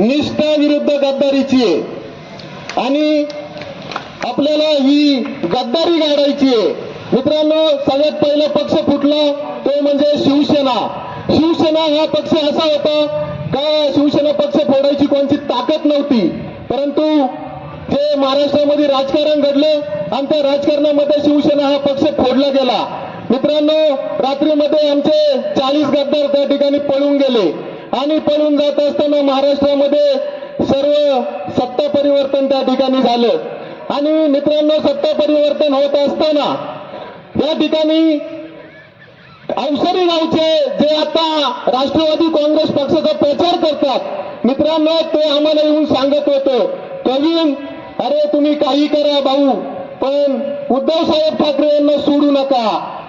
निष्ठा विरुद्ध गद्दारीची आहे. आणि आपल्याला ही गद्दारी गाडायची आहे. मित्रांनो सगळ्यात पहिला पक्ष फुटला तो म्हणजे शिवसेना. शिवसेना हा पक्ष असा होता का शिवसेना पक्ष फोडायची कोणची ताकद नव्हती. परंतु जे महाराष्ट्रामध्ये राजकारण घडलं आणि त्या राजकारणामध्ये शिवसेना हा पक्ष फोडला गेला. मित्रांनो रात्रीमध्ये आमचे चाळीस गद्दार त्या ठिकाणी पळून गेले. आणि पळून जात असताना महाराष्ट्रामध्ये सर्व सत्ता परिवर्तन त्या ठिकाणी झालं. आणि मित्रांनो सत्ता परिवर्तन होत असताना या ठिकाणी अवसरी गावचे जे आता राष्ट्रवादी काँग्रेस पक्षाचा प्रचार करतात मित्रांनो ते आम्हाला येऊन सांगत होतं. प्रवीण अरे तुम्ही काही करा भाऊ पण उद्धव साहेब ठाकरे यांना सोडू नका.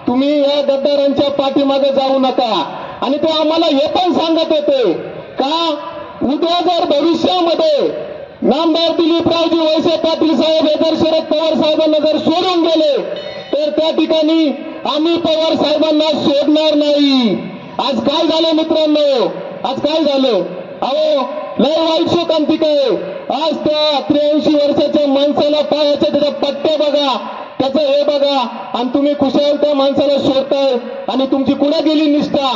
तुम्ही या गद्दारांच्या पाठीमागे जाऊ नका. आणि ते आम्हाला हे पण सांगत होते का उद्या जर भविष्यामध्ये नामदार दिलीपरावजी वळसे पाटील साहेब हे जर शरद पवार साहेबांना जर सोडून गेले तर त्या ठिकाणी आम्ही पवार साहेबांना सोडणार नाही. आज काय झालं मित्रांनो? आज काय झालं? अहो लय वाईट शोकांतिक आहे. आज त्या त्र्याऐंशी वर्षाच्या माणसाला पायाच्या त्याच्या पट्ट्या बघा त्याचं हे बघा आणि तुम्ही खुशाल त्या माणसाला सोडताय आणि तुमची कुठे गेली निष्ठा?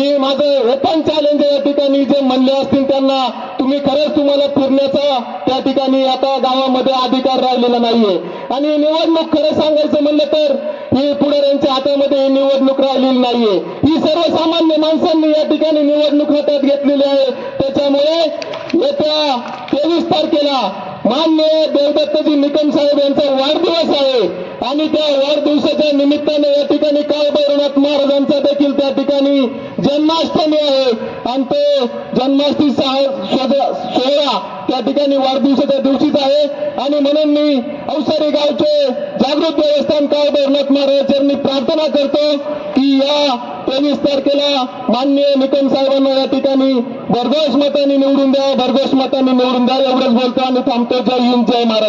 मी माझं ओपन चॅलेंज या ठिकाणी जे म्हणले असतील त्यांना तुम्ही खरंच तुम्हाला फिरण्याचा त्या ठिकाणी आता गावामध्ये अधिकार राहिलेला नाहीये. आणि निवडणूक खरं सांगायचं म्हणलं तर ही पुढाऱ्यांच्या हातामध्ये ही निवडणूक राहिलेली नाहीये. ही सर्वसामान्य माणसांनी या ठिकाणी निवडणूक हातात घेतलेली आहे. त्याच्यामुळे येत्या तेवीस तारखेला मान्य देवदत्तजी निकम साहेब यांचा वाढदिवस आहे. आणि त्या वाढदिवसाच्या निमित्ताने या ठिकाणी काळभैरवनाथ महाराजांचा देखील त्या ठिकाणी जन्माष्टमी आहे. आणि तो जन्माष्टमी सोहळा त्या ठिकाणी वाढदिवसाच्या दिवशीच आहे. आणि म्हणून मी अवसरी गावचे जागृत देवस्थान काळभैरवनाथ महाराजांनी प्रार्थना करतो की या तेवीस तारखेला माननीय निकम साहेबांना या ठिकाणी भरघोष मतांनी निवडून द्या भरघोष मतांनी निवडून द्या. एवढंच बोलतो आणि थांबतो. जय हिंद जय महाराष्ट्र.